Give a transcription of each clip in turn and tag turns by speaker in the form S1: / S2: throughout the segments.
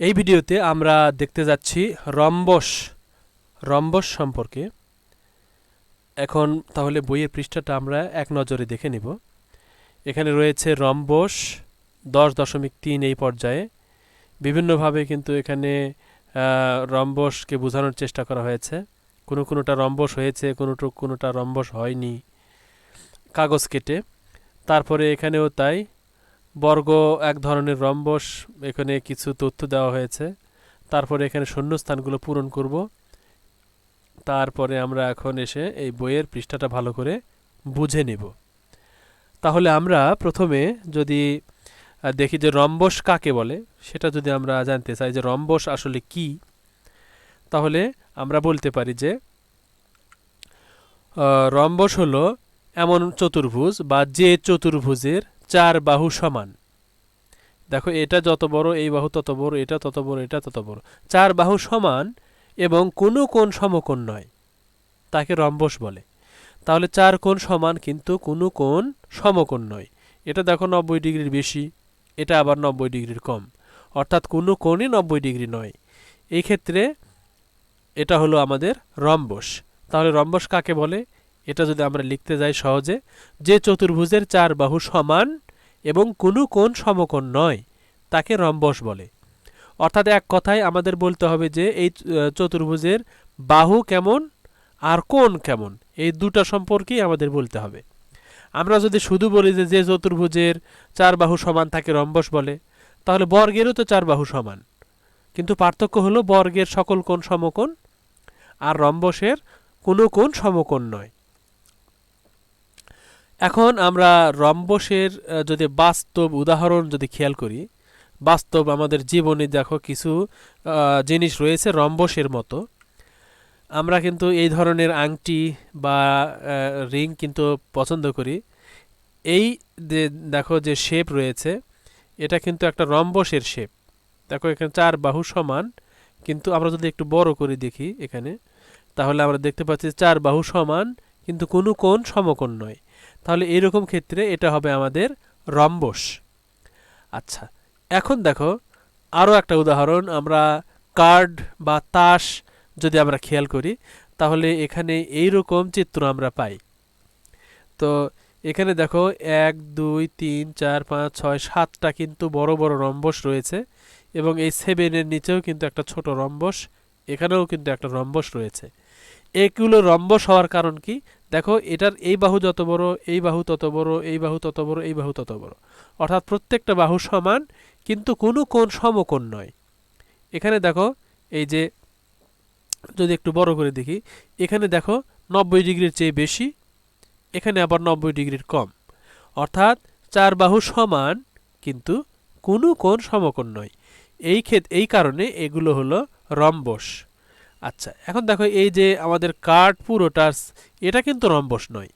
S1: এই ভিডিওতে আমরা দেখতে যাচ্ছি রম্বস রম্বস সম্পর্কে। এখন তাহলে বইয়ের পৃষ্ঠাটা আমরা এক নজরে দেখে নিব। এখানে রয়েছে রম্বস দশ দশমিক তিন এই পর্যায়ে। বিভিন্নভাবে কিন্তু এখানে রম্বসকে বোঝানোর চেষ্টা করা হয়েছে। কোনো কোনোটা রম্বস হয়েছে কোনো কোনোটা রম্বস হয়নি কাগজ কেটে। তারপরে এখানেও তাই বর্গ, এক ধরনের রম্বস, এখানে কিছু তথ্য দেওয়া হয়েছে। তারপরে এখানে শূন্যস্থানগুলো পূরণ করব। তারপরে আমরা এখন এসে এই বইয়ের পৃষ্ঠাটা ভালো করে বুঝে নেব। তাহলে আমরা প্রথমে যদি দেখি যে রম্বস কাকে বলে, সেটা যদি আমরা জানতে চাই যে রম্বস আসলে কি, তাহলে আমরা বলতে পারি যে রম্বস হলো এমন চতুর্ভুজ বা যে চতুর্ভুজের চার বাহু সমান। দেখো, এটা যত বড়, এই বাহু তত বড়, এটা তত বড়, এটা তত বড়। চার বাহু সমান এবং কোনো কোণ সমকোণ নয়, তাকে রম্বস বলে। তাহলে চার কোণ সমান কিন্তু কোনো কোণ সমকোণ নয়। এটা দেখো নব্বই ডিগ্রির বেশি, এটা আবার নব্বই ডিগ্রির কম। অর্থাৎ কোনো কোণই নব্বই ডিগ্রি নয়। এই ক্ষেত্রে এটা হলো আমাদের রম্বস। তাহলে রম্বস কাকে বলে? এটা যদি আমরা লিখতে যাই সহজে, যে চতুর্ভুজের চার বাহু সমান এবং কোনো কোণ সমকোণ নয়, তাকে রম্বস বলে। অর্থাৎ এক কথায় আমাদের বলতে হবে যে এই চতুর্ভুজের বাহু কেমন আর কোণ কেমন, এই দুটো সম্পর্কেই আমাদের বলতে হবে। আমরা যদি শুধু বলি যে যে চতুর্ভুজের চার বাহু সমান তাকে রম্বস বলে, তাহলে বর্গেরও তো চার বাহু সমান। কিন্তু পার্থক্য হলো বর্গের সকল কোণ সমকোণ আর রম্বসের কোনো কোণ সমকোণ নয়। এখন আমরা রম্বসের যদি বাস্তব উদাহরণ যদি খেয়াল করি, বাস্তব আমাদের জীবনে দেখো কিছু জিনিস রয়েছে রম্বসের মতো। আমরা কিন্তু এই ধরনের আংটি বা রিং কিন্তু পছন্দ করি। এই যে দেখো যে শেপ রয়েছে, এটা কিন্তু একটা রম্বসের শেপ। দেখো এখানে চার বাহু সমান, কিন্তু আমরা যদি একটু বড় করে দেখি এখানে, তাহলে আমরা দেখতে পাচ্ছি চার বাহু সমান, কিন্তু কোনো কোণ সমকোণ নয়। তাহলে এরকম ক্ষেত্রে এটা হবে আমাদের রম্বস। আচ্ছা এখন দেখো আরও একটা উদাহরণ, আমরা কার্ড বা তাস যদি আমরা খেয়াল করি, তাহলে এখানে এই রকম চিত্র আমরা পাই। তো এখানে দেখো এক, দুই, তিন, চার, পাঁচ, ছয়, সাতটা কিন্তু বড় বড় রম্বস রয়েছে এবং এই সেভেনের নিচেও কিন্তু একটা ছোট রম্বস, এখানেও কিন্তু একটা রম্বস রয়েছে। এগুলো রম্বস হওয়ার কারণ কি? দেখো, এটার এই বাহু যত বড়, এই বাহু তত বড়, এই বাহু তত বড়, এই বাহু তত বড়। অর্থাৎ প্রত্যেকটা বাহু সমান, কিন্তু কোনো কোণ সমকোণ নয়। এখানে দেখো, এই যে, যদি একটু বড় করে দেখি, এখানে দেখো নব্বই ডিগ্রির চেয়ে বেশি, এখানে আবার নব্বই ডিগ্রির কম। অর্থাৎ চার বাহু সমান, কিন্তু কোনো কোণ সমকোণ নয়। এই ক্ষেত, এই কারণে এগুলো হলো রম্বস। আচ্ছা এখন দেখো এই যে আমাদের কাঠ পুরোটা এটা কিন্তু রম্বস নয়,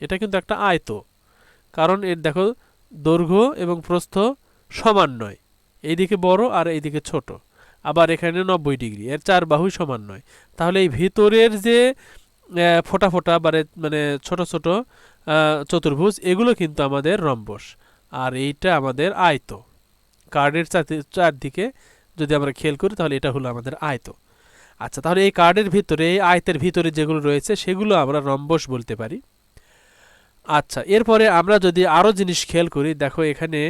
S1: এটা কিন্তু একটা আয়ত। কারণ এর দেখো, দৈর্ঘ্য এবং প্রস্থ সমান নয়, এইদিকে বড় আর এইদিকে ছোট। আবার এখানে নব্বই ডিগ্রি, এর চার বাহুই সমান নয়। তাহলে এই ভিতরের যে ফোঁটা ফোঁটা মানে ছোট ছোট চতুর্ভুজ, এগুলো কিন্তু আমাদের রম্বস। আর এইটা আমাদের আয়ত। কার্ডের চারদি- চারদিকে যদি আমরা খেয়াল করি, তাহলে এটা হলো আমাদের আয়ত। আচ্ছা তাহলে এই কার্ডের ভিতরে, এই আয়তের ভিতরে যেগুলো রয়েছে, সেগুলো আমরা রম্বস বলতে পারি। আচ্ছা এরপরে আমরা যদি আরও জিনিস খেয়াল করি, দেখো এখানে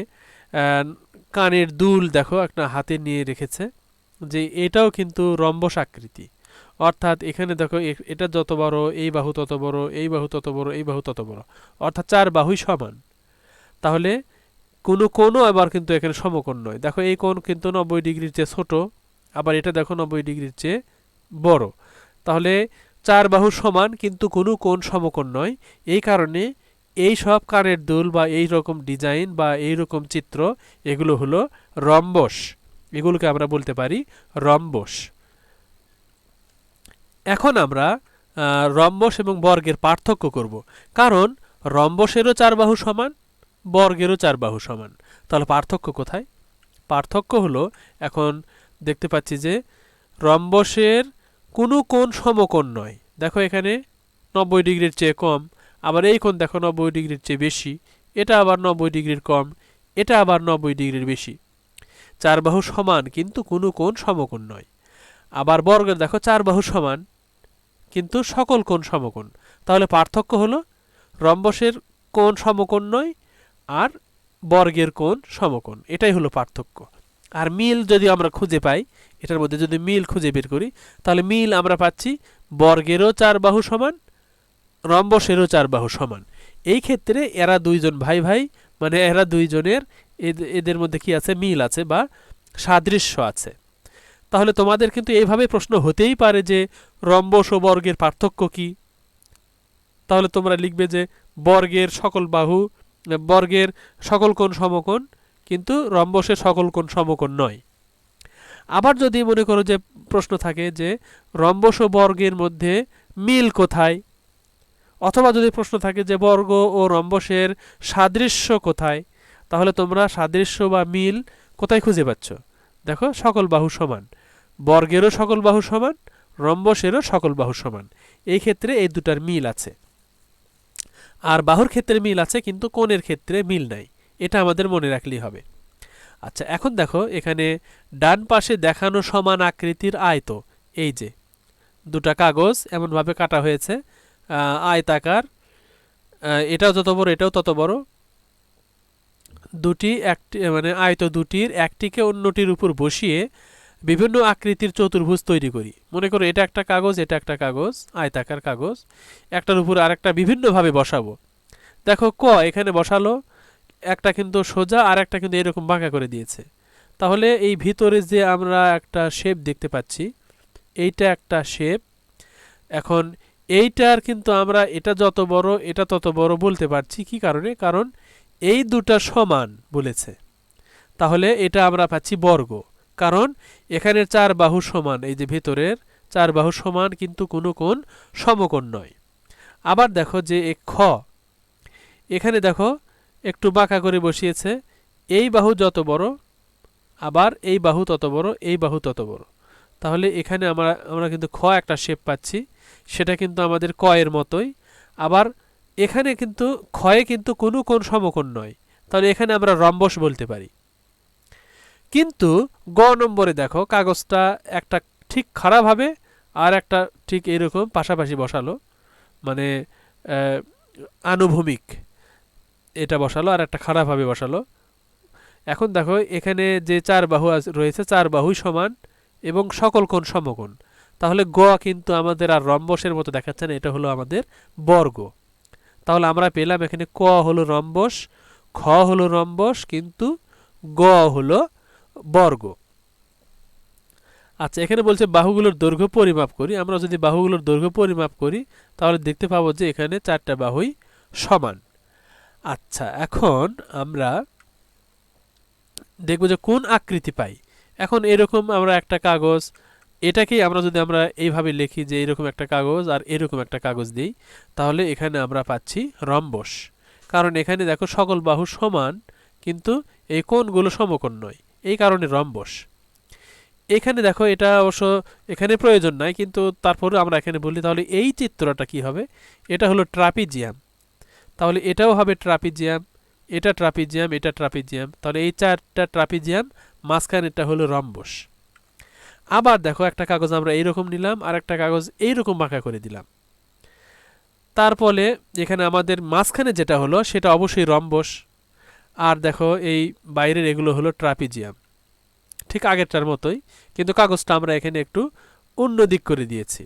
S1: কানের দুল দেখো, একটা হাতে নিয়ে রেখেছে, যে এটাও কিন্তু রম্বস আকৃতি। অর্থাৎ এখানে দেখো এটা যত বড়, এই বাহু তত বড়, এই বাহু তত বড়, এই বাহু তত বড়। অর্থাৎ চার বাহুই সমান। তাহলে কোনো কোণও আবার কিন্তু এখানে সমকোণ নয়। দেখো এই কোণ কিন্তু নব্বই ডিগ্রির চেয়ে ছোট, আবার এটা দেখো নব্বই ডিগ্রির চেয়ে বড়। তাহলে চার বাহু সমান কিন্তু কোনো কোণ সমকোণ নয়। এই কারণে এই সব কানের দুল বা এই রকম ডিজাইন বা এই রকম চিত্র, এগুলো হলো রম্বস। এগুলোকে আমরা বলতে পারি রম্বস। এখন আমরা রম্বস এবং বর্গের পার্থক্য করব। কারণ রম্বসেরও চার বাহু সমান, বর্গেরও চার বাহু সমান। তাহলে পার্থক্য কোথায়? পার্থক্য হলো, এখন দেখতে পাচ্ছি যে রম্বসের কোনো কোণ সমকোণ নয়। দেখো এখানে নব্বই ডিগ্রির চেয়ে কম, আবার এই কোণ দেখো নব্বই ডিগ্রির চেয়ে বেশি, এটা আবার নব্বই ডিগ্রির কম, এটা আবার নব্বই ডিগ্রির বেশি। চার বাহু সমান কিন্তু কোনো কোণ সমকোণ নয়। আবার বর্গের দেখো চার বাহু সমান কিন্তু সকল কোণ সমকোণ। তাহলে পার্থক্য হলো রম্বসের কোণ সমকোণ নয় আর বর্গের কোণ সমকোণ। এটাই হলো পার্থক্য। আর মিল যদি আমরা খুঁজে পাই, এটার মধ্যে যদি মিল খুঁজে বের করি, তাহলে মিল আমরা পাচ্ছি বর্গেরও চার বাহু সমান, রম্বসেরও চার বাহু সমান। এই ক্ষেত্রে এরা দুইজন ভাই ভাই মানে এরা দুইজনের এদ- এদের মধ্যে কি আছে? মিল আছে বা সাদৃশ্য আছে। তাহলে তোমাদের কিন্তু এইভাবে প্রশ্ন হতেই পারে যে রম্বস ও বর্গের পার্থক্য কি? তাহলে তোমরা লিখবে যে বর্গের সকল বাহু, বর্গের সকল কোণ সমকোণ কিন্তু রম্বসের সকল কোণ সমকোণ নয়। আবার যদি মনে করো যে প্রশ্ন থাকে যে রম্বস ও বর্গের মধ্যে মিল কোথায়? অথবা যদি প্রশ্ন থাকে যে বর্গ ও রম্বসের সাদৃশ্য কোথায়? তাহলে তোমরা সাদৃশ্য বা মিল কোথায় খুঁজে পাচ্ছ? দেখো, সকল বাহু সমান। বর্গেরও সকল বাহু সমান, রম্বসেরও সকল বাহু সমান। এই ক্ষেত্রে এই দুটার মিল আছে। আর বাহুর ক্ষেত্রে মিল আছে, কিন্তু কোণের ক্ষেত্রে মিল নাই। এটা আমাদের মনে রাখলেই হবে। আচ্ছা এখন দেখো, এখানে ডান পাশে দেখানো সমান আকৃতির আয়ত, এই যে। দুটা কাগজ এমনভাবে কাটা হয়েছে। আয়তাকার এটাও যত বড়, এটাও তত বড়। দুটি, একটি মানে আয়ত দুটির, একটিকে অন্যটির উপর বসিয়ে বিভিন্ন আকৃতির চতুর্ভুজ তৈরি করি। মনে করো, এটা একটা কাগজ, এটা একটা কাগজ আয়তাকার কাগজ। একটার উপর আরেকটা বিভিন্নভাবে বসাবো। দেখো, ক এখানে বসালো একটা কিন্তু সোজা আর একটা কিন্তু এরকম বাঁকা করে দিয়েছে। তাহলে এই ভিতরে যে আমরা একটা শেপ দেখতে পাচ্ছি, এইটা একটা শেপ। এখন এইটার কিন্তু আমরা এটা যত বড়, এটা তত বড় বলতে পারছি কি কারণে? কারণ এই দুটা সমান বলেছে। তাহলে এটা আমরা পাচ্ছি বর্গ। কারণ এখানের চার বাহু সমান, এই যে ভেতরের চার বাহু সমান কিন্তু কোনো কোণ সমকোণ নয়। আবার দেখো যে এ খ, এখানে দেখো একটু বাঁকা করে বসিয়েছে, এই বাহু যত বড়, আবার এই বাহু তত বড়, এই বাহু তত বড়। তাহলে এখানে আমরা আমরা কিন্তু খ একটা শেপ পাচ্ছি, সেটা কিন্তু আমাদের ক এর মতোই। আবার এখানে কিন্তু ক্ষয়ে কিন্তু কোনো কোন সমকোণ নয়। তাহলে এখানে আমরা রম্বস বলতে পারি। কিন্তু গ নম্বরে দেখো, কাগজটা একটা ঠিক খারাপভাবে আর একটা ঠিক এরকম পাশাপাশি বসালো। মানে আনুভূমিক। এটা বসালো আর একটা খারাপভাবে বসালো। এখন দেখো, এখানে যে চার বাহু রয়েছে, চার বাহুই সমান এবং সকল কোণ সমকোণ। তাহলে গ কিন্তু আমাদের আর রম্বসের মতো দেখাচ্ছে না, এটা হলো আমাদের বর্গ। তাহলে আমরা পেলাম এখানে ক হলো রম্বস, খ হলো রম্বস কিন্তু গ হলো বর্গ। আচ্ছা এখানে বলছে বাহুগুলোর দৈর্ঘ্য পরিমাপ করি। আমরা যদি বাহুগুলোর দৈর্ঘ্য পরিমাপ করি, তাহলে দেখতে পাবো যে এখানে চারটা বাহুই সমান। আচ্ছা এখন আমরা দেখব যে কোন আকৃতি পাই। এখন এরকম আমরা একটা কাগজ, এটাকেই আমরা যদি আমরা এইভাবে লিখি যে এরকম একটা কাগজ আর এরকম একটা কাগজ দিই, তাহলে এখানে আমরা পাচ্ছি রম্বস। কারণ এখানে দেখো সকল বাহু সমান, কিন্তু এই কোণগুলো সমকোণ নয়, এই কারণে রম্বস। এখানে দেখো এটা অবশ্য এখানে প্রয়োজন নাই, কিন্তু তারপরে আমরা এখানে বলি, তাহলে এই চিত্রটা কি হবে? এটা হলো ট্রাপিজিয়াম। তাহলে এটাও হবে ট্রাপিজিয়াম, এটা ট্রাপিজিয়াম এটা ট্রাপিজিয়াম। তাহলে এই চারটা ট্রাপিজিয়াম, মাঝখানেরটা হলো রম্বস। আবার দেখো একটা কাগজ আমরা এইরকম নিলাম, আর একটা কাগজ এইরকম বাঁকা করে দিলাম। তারপরে এখানে আমাদের মাঝখানে যেটা হলো, সেটা অবশ্যই রম্বস। আর দেখো এই বাইরের এগুলো হলো ট্রাপিজিয়াম। ঠিক আগেরটার মতোই, কিন্তু কাগজটা আমরা এখানে একটু অন্য দিক করে দিয়েছি।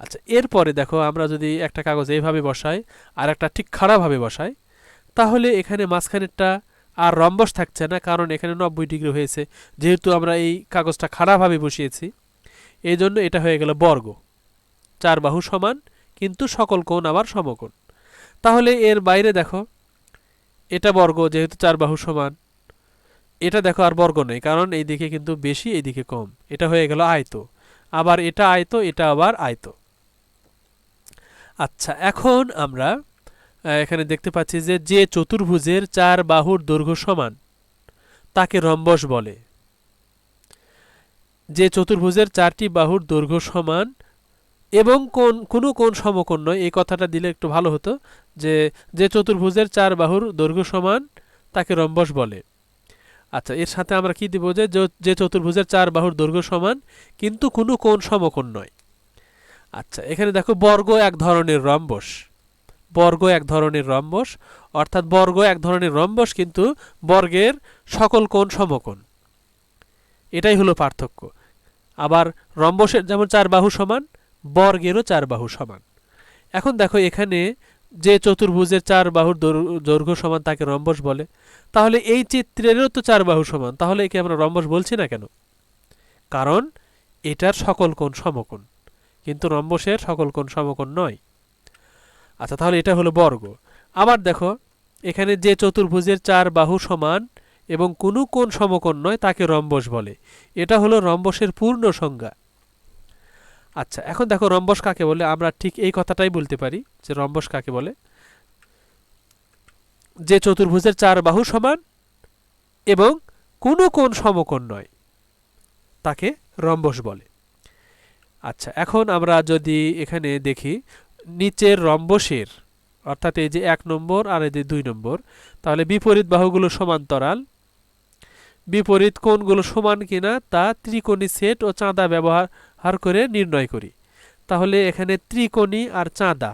S1: আচ্ছা এরপরে দেখো আমরা যদি একটা কাগজ এইভাবে বসাই আর একটা ঠিক খাড়াভাবে বসাই, তাহলে এখানে মাঝখানেরটা আর রম্বস থাকছে না, কারণ এখানে নব্বই ডিগ্রি হয়েছে। যেহেতু আমরা এই কাগজটা খাড়াভাবে বসিয়েছি এই জন্য এটা হয়ে গেল বর্গ। চার বাহু সমান, কিন্তু সকল কোণ আবার সমকোণ। তাহলে এর বাইরে দেখো, এটা বর্গ, যেহেতু চার বাহু সমান, এটা দেখো আর বর্গ নেই, কারণ এই দিকে কিন্তু বেশি এই দিকে কম। এটা হয়ে গেল আয়ত। আবার এটা আয়ত, এটা আবার আয়ত। আচ্ছা এখন আমরা এখানে দেখতে পাচ্ছি যে যে চতুর্ভুজের চার বাহুর দৈর্ঘ্য সমান, তাকে রম্বস বলে। যে চতুর্ভুজের চারটি বাহুর দৈর্ঘ্য সমান, এবং কোন, কোনো কোন সমকোণ নয়, এই কথাটা দিলে একটু ভালো হতো, যে যে চতুর্ভুজের চার বাহুর দৈর্ঘ্য সমান, তাকে রম্বস বলে। আচ্ছা এর সাথে আমরা কি দিব যে যে চতুর্ভুজের চার বাহুর দৈর্ঘ্য সমান, কিন্তু কোনো কোণ সমকোণ নয়। আচ্ছা এখানে দেখো বর্গ এক ধরনের রম্বস। বর্গ এক ধরনের রম্বস, অর্থাৎ বর্গ এক ধরনের রম্বস কিন্তু বর্গের সকল কোণ সমকোণ। এটাই হলো পার্থক্য। আবার রম্বসের যেমন চার বাহু সমান, বর্গেরও চার বাহু সমান। এখন দেখো এখানে যে চতুর্ভুজের চার বাহুর দৈর- দৈর্ঘ্য সমান তাকে রম্বস বলে। তাহলে এই চিত্রেরও তো চার বাহু সমান, তাহলে একে আমরা রম্বস বলছি না কেন? কারণ এটার সকল কোণ সমকোণ। কিন্তু রম্বসের সকল কোণ সমকোণ নয়। আচ্ছা তাহলে এটা হলো বর্গ। আবার দেখো, এখানে যে চতুর্ভুজের চার বাহু সমান এবং কোনো কোণ সমকোণ নয় তাকে রম্বস বলে। এটা হলো রম্বসের পূর্ণ সংজ্ঞা। আচ্ছা এখন দেখো রম্বস কাকে বলে? আমরা ঠিক এই কথাটাই বলতে পারি যে রম্বস কাকে বলে? যে চতুর্ভুজের চার বাহু সমান এবং কোনো কোণ সমকোণ নয়, তাকে রম্বস বলে। আচ্ছা এখন আমরা যদি এখানে দেখি, নিচের রম্বসের, অর্থাৎ এই যে এক নম্বর আর এই যে দুই নম্বর, তাহলে বিপরীত বাহুগুলো সমান্তরাল। বিপরীত কোণগুলো সমান কিনা তা ত্রিকোণী সেট ও চাঁদা ব্যবহার করে নির্ণয় করি। তাহলে এখানে ত্রিকোণী আর চাঁদা,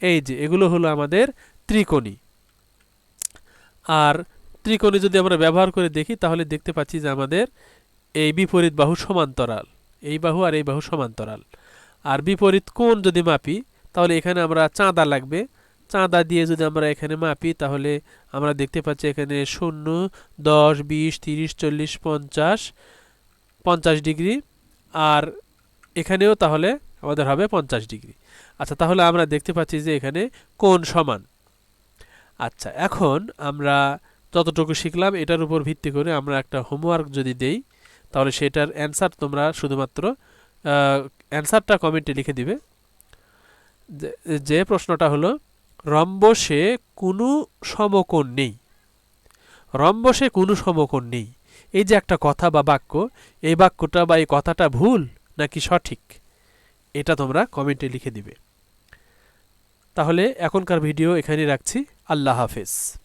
S1: এই যে এগুলো হলো আমাদের ত্রিকোণী। আর ত্রিকোণী যদি আমরা ব্যবহার করে দেখি, তাহলে দেখতে পাচ্ছি যে আমাদের এই বিপরীত বাহু সমান্তরাল। এই বাহু আর এই বাহু সমান্তরাল। আর বিপরীত কোণ যদি মাপি, তাহলে এখানে আমরা চাঁদা লাগবে। চাঁদা দিয়ে যদি আমরা এখানে মাপি, তাহলে আমরা দেখতে পাচ্ছি এখানে শূন্য, দশ, বিশ, তিরিশ, চল্লিশ, পঞ্চাশ পঞ্চাশ ডিগ্রি। আর এখানেও তাহলে আমাদের হবে পঞ্চাশ ডিগ্রি। আচ্ছা তাহলে আমরা দেখতে পাচ্ছি যে এখানে কোণ সমান। আচ্ছা এখন আমরা যতটুকু শিখলাম, এটার উপর ভিত্তি করে আমরা একটা হোমওয়ার্ক যদি দেই তাহলে সেটার অ্যান্সার তোমরা শুধুমাত্র অ্যান্সারটা কমেন্টে লিখে দিবে। যে- প্রশ্নটা হলো, রম্বসে কোনো সমকোণ নেই। রম্বসে কোনো সমকোণ নেই। এই যে একটা কথা বা বাক্য, এই বাক্যটা বা এই কথাটা ভুল নাকি সঠিক? এটা তোমরা কমেন্টে লিখে দিবে। তাহলে এখনকার ভিডিও এখানেই রাখছি। আল্লাহ হাফেজ।